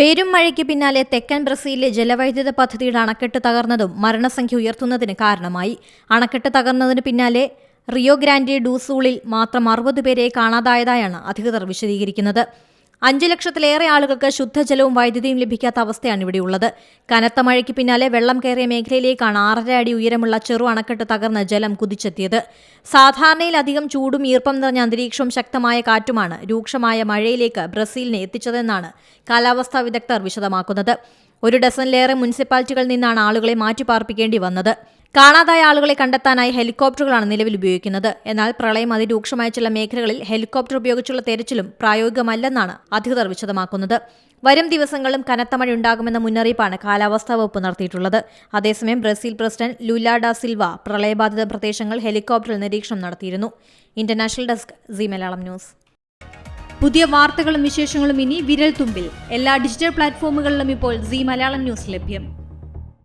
പേരും മഴയ്ക്ക് പിന്നാലെ തെക്കൻ ബ്രസീലിലെ ജലവൈദ്യുത പദ്ധതിയുടെ അണക്കെട്ട് തകർന്നതും മരണസംഖ്യ ഉയർത്തുന്നതിന് കാരണമായി. അണക്കെട്ട് തകർന്നതിന് പിന്നാലെ റിയോ ഗ്രാൻഡി ഡൂസൂളിൽ മാത്രം അറുപത് പേരെ കാണാതായതായാണ് അധികൃതർ വിശദീകരിക്കുന്നത്. അഞ്ചു ലക്ഷത്തിലേറെ ആളുകൾക്ക് ശുദ്ധജലവും വൈദ്യുതിയും ലഭിക്കാത്ത അവസ്ഥയാണ് ഇവിടെയുള്ളത്. കനത്ത മഴയ്ക്ക് പിന്നാലെ വെള്ളം കയറിയ മേഖലയിലേക്കാണ് ആറര അടി ഉയരമുള്ള ചെറു അണക്കെട്ട് തകർന്ന് ജലം കുതിച്ചെത്തിയത്. സാധാരണയിലധികം ചൂടും ഈർപ്പം നിറഞ്ഞ അന്തരീക്ഷവും ശക്തമായ കാറ്റുമാണ് രൂക്ഷമായ മഴയിലേക്ക് ബ്രസീലിനെ എത്തിച്ചതെന്നാണ് കാലാവസ്ഥാ വിദഗ്ധർ വിശദമാക്കുന്നത്. ഒരു ഡസനിലേറെ മുനിസിപ്പാലിറ്റികളിൽ നിന്നാണ് ആളുകളെ മാറ്റിപ്പാർപ്പിക്കേണ്ടി വന്നത്. കാണാതായ ആളുകളെ കണ്ടെത്താനായി ഹെലികോപ്റ്ററുകളാണ് നിലവിൽ ഉപയോഗിക്കുന്നത്. എന്നാൽ പ്രളയം അതിരൂക്ഷമായ ചില മേഖലകളിൽ ഹെലികോപ്റ്റർ ഉപയോഗിച്ചുള്ള തെരച്ചിലും പ്രായോഗികമല്ലെന്നാണ് അധികൃതർ വിശദമാക്കുന്നത്. വരും ദിവസങ്ങളിലും കനത്ത മഴ ഉണ്ടാകുമെന്ന മുന്നറിയിപ്പാണ് കാലാവസ്ഥാ വകുപ്പ് നടത്തിയിട്ടുള്ളത്. അതേസമയം ബ്രസീൽ പ്രസിഡന്റ് ലുല സിൽവ പ്രളയബാധിത പ്രദേശങ്ങൾ ഹെലികോപ്റ്ററിൽ നിരീക്ഷണം നടത്തിയിരുന്നു. International desk C Malayalam news. പുതിയ വാർത്തകളും വിശേഷങ്ങളും ഇനി വിരൽ തുമ്പിൽ എല്ലാ ഡിജിറ്റൽ പ്ലാറ്റ്ഫോമുകളിലും ഇപ്പോൾ സി മലയാളം ന്യൂസ് ലഭ്യം.